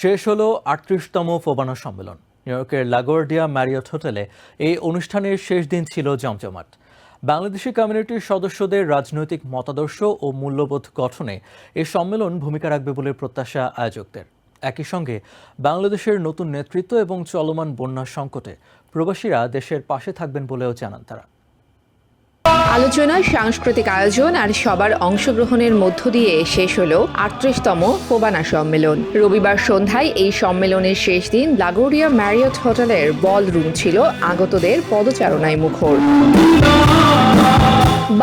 শেষ হলো আটত্রিশতম ফোবানা সম্মেলন। নিউ ইয়র্কের লাগোয়ার্ডিয়া ম্যারিয়ট হোটেলে এই অনুষ্ঠানের শেষ দিন ছিল জমজমাট। বাংলাদেশি কমিউনিটির সদস্যদের রাজনৈতিক মতাদর্শ ও মূল্যবোধ গঠনে এই সম্মেলন ভূমিকা রাখবে বলে প্রত্যাশা আয়োজকদের। একই সঙ্গে বাংলাদেশের নতুন নেতৃত্ব এবং চলমান বন্যা সংকটে প্রবাসীরা দেশের পাশে থাকবেন বলেও জানান তারা। আলোচনা, সাংস্কৃতিক আয়োজন আর সবার অংশগ্রহণের মধ্য দিয়ে শেষ হল আটত্রিশতম ফোবানা সম্মেলন। রবিবার সন্ধ্যায় এই সম্মেলনের শেষ দিন লাগোরিয়া ম্যারিয়ট হোটেলের বল রুম ছিল আগতদের পদচারণায় মুখর।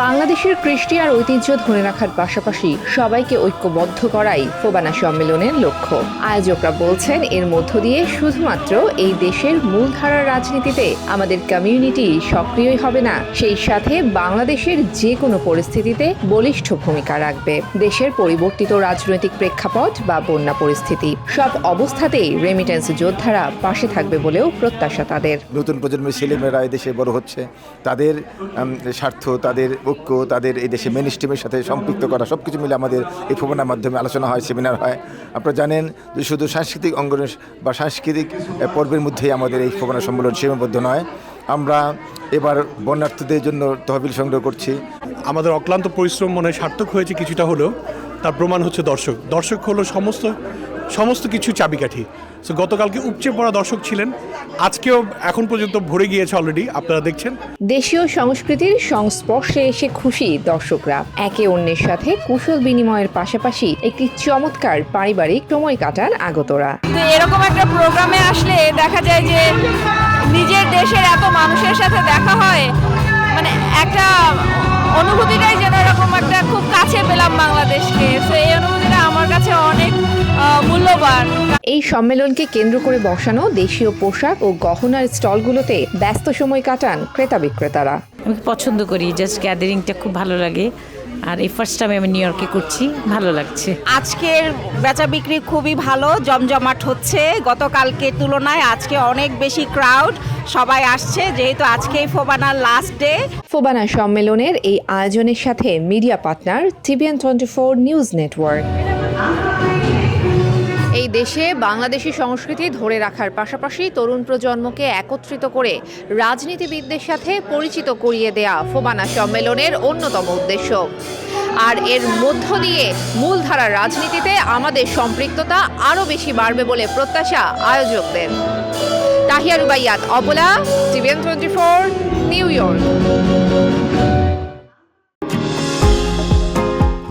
বাংলাদেশের কৃষ্টি আর ঐতিহ্য ধরে রাখার পাশাপাশি সবাইকে ঐক্যবদ্ধ করাই ফোবানা সম্মেলনের লক্ষ্য। আয়োজকরা বলছেন, এর মধ্য দিয়ে শুধুমাত্র এই দেশের মূলধারার রাজনীতিতে আমাদের কমিউনিটি সক্রিয় হবে না, সেই সাথে বাংলাদেশের যে কোনো পরিস্থিতিতে বলিষ্ঠ ভূমিকা রাখবে। দেশের পরিবর্তিত রাজনৈতিক প্রেক্ষাপট বা বন্যা পরিস্থিতি, সব অবস্থাতেই রেমিটেন্স যোদ্ধারা পাশে থাকবে বলেও প্রত্যাশা তাদের। নতুন প্রজন্মের ছেলেমেয়েরা দেশে বড় হচ্ছে। তাদের স্বার্থ, তাদের ঐক্য, তাদের এই দেশে মেন স্ট্রিমের সাথে সম্পৃক্ত করা সব কিছু মিলে আমাদের এই ফোবনার মাধ্যমে আলোচনা হয় সেমিনার হয়। আপনারা জানেন যে শুধু সাংস্কৃতিক অঙ্গনের বা সাংস্কৃতিক পর্বের মধ্যেই আমাদের এই ফোবনা সম্মেলন সীমাবদ্ধ নয়। আমরা এবার বন্যার্থীদের জন্য তহবিল সংগ্রহ করছি। আমাদের অক্লান্ত পরিশ্রম মনে সার্থক হয়েছে কিছুটা হলেও, তার প্রমাণ হচ্ছে দর্শক। দর্শক হলো সমস্ত সমস্ত কিছু চাবিকাঠি। সো গতকালকে উপচে পড়া দর্শক ছিলেন। আজকেও এখন পর্যন্ত ভরে গিয়েছে অলরেডি আপনারা দেখছেন। দেশীয় সংস্কৃতির সংস্পর্শে এসে খুশি দর্শকরা। একে অন্যের সাথে কুশল বিনিময়ের পাশাপাশি একটি চমৎকার পারিবারিক সময় কাটান আগতরা। তো এরকম একটা প্রোগ্রামে আসলে দেখা যায় যে নিজের দেশের এত মানুষের সাথে দেখা হয় মানে একটা অনুভূতিটাই যেন এরকম একটা খুব কাছে পেলাম বাংলাদেশকে। তো এই অনুভূতিটা আমার কাছে অনেক মূল্যবান এই সম্মেলনকে কেন্দ্র করে বসানো দেশীয় পোশাক ও গহনার স্টলগুলোতে ব্যস্ত সময় কাটান ক্রেতা বিক্রেতারা। আমি পছন্দ করি জাস্ট গ্যাদারিংটা খুব ভালো লাগে। আর এই ফার্স্ট টাইম আমি নিউ ইয়র্কে করছি ভালো লাগছে। আজকের বেচা বিক্রি খুবই ভালো জমজমাট হচ্ছে। গতকালকের তুলনায় আজকে অনেক বেশি ক্রাউড সবাই আসছে যেহেতু আজকেই ফোবানার লাস্ট ডে ফোবানা সম্মেলনের এই আয়োজনের সাথে media partner TVN twenty four news network এই দেশে বাংলাদেশি সংস্কৃতি ধরে রাখার পাশাপাশি তরুণ প্রজন্মকে একত্রিত করে রাজনীতিবিদদের সাথে পরিচিত করিয়ে দেয়া ফোবানা সম্মেলনের অন্যতম উদ্দেশ্য। আর এর মধ্য দিয়ে মূলধারার রাজনীতিতে আমাদের সম্পৃক্ততা আরও বেশি বাড়বে বলে প্রত্যাশা আয়োজকদের। তাহিয়া রুবাইয়াত অবলা TVN twenty four, New York.